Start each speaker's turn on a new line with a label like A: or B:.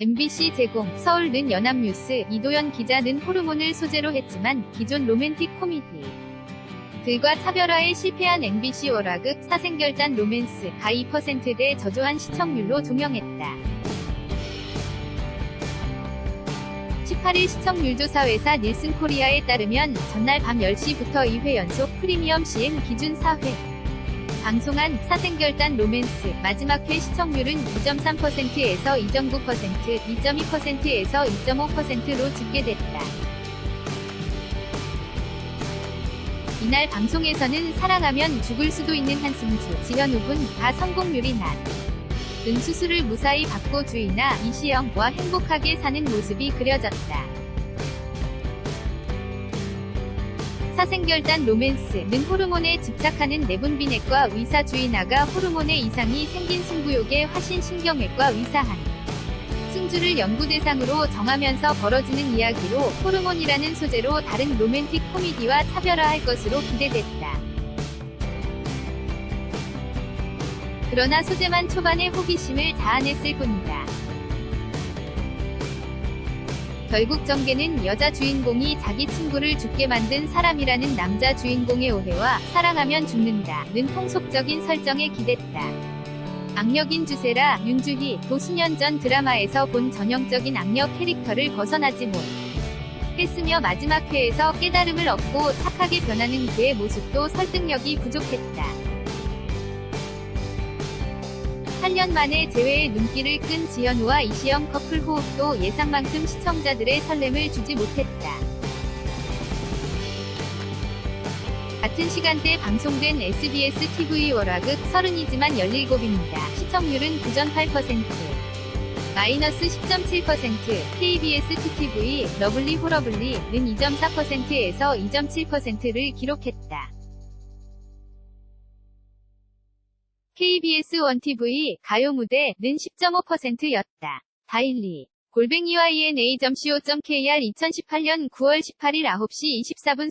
A: MBC 제공, 서울 는 연합뉴스, 이도현 기자는 호르몬을 소재로 했지만 기존 로맨틱 코미디. 들과 차별화에 실패한 MBC 월화극 사생결단 로맨스가 2%대 저조한 시청률로 종영했다. 18일 시청률 조사 회사 닐슨 코리아에 따르면 전날 밤 10시부터 2회 연속 프리미엄 CM 기준 4회. 방송한 사생결단 로맨스 마지막 회 시청률은 2.3%에서 2.9%, 2.2%에서 2.5%로 집계됐다. 이날 방송에서는 사랑하면 죽을 수도 있는 한승주, 지현욱은 다 성공률이 낮. 은 수술을 무사히 받고 주이나 이시영과 행복하게 사는 모습이 그려졌다. 사생결단 로맨스는 호르몬에 집착하는 내분비내과 의사 주이나가 호르몬의 이상이 생긴 승부욕의 화신신경외과 의사한 승주를 연구 대상으로 정하면서 벌어지는 이야기로 호르몬이라는 소재로 다른 로맨틱 코미디와 차별화할 것으로 기대됐다. 그러나 소재만 초반에 호기심을 자아냈을 뿐이다. 결국 전개는 여자 주인공이 자기 친구를 죽게 만든 사람이라는 남자 주인공의 오해와 사랑하면 죽는다 는 통속적인 설정에 기댔다. 악력인 주세라 윤주희 도수년 전 드라마에서 본 전형적인 악력 캐릭터를 벗어나지 못. 했으며 마지막 회에서 깨달음을 얻고 착하게 변하는 그의 모습도 설득력이 부족했다. 8년 만에 재회의 눈길을 끈 지현우와 이시영 커플 호흡도 예상만큼 시청자들의 설렘을 주지 못했다. 같은 시간대 방송된 SBS TV 월화극 서른이지만 17입니다. 시청률은 9.8%, 마이너스 10.7%, KBS TTV 러블리 호러블리는 2.4%에서 2.7%를 기록했다. KBS 1TV 가요 무대는 10.5%였다. 다일리 골뱅이와 ENA.co.kr 2018년 9월 18일 9시 24분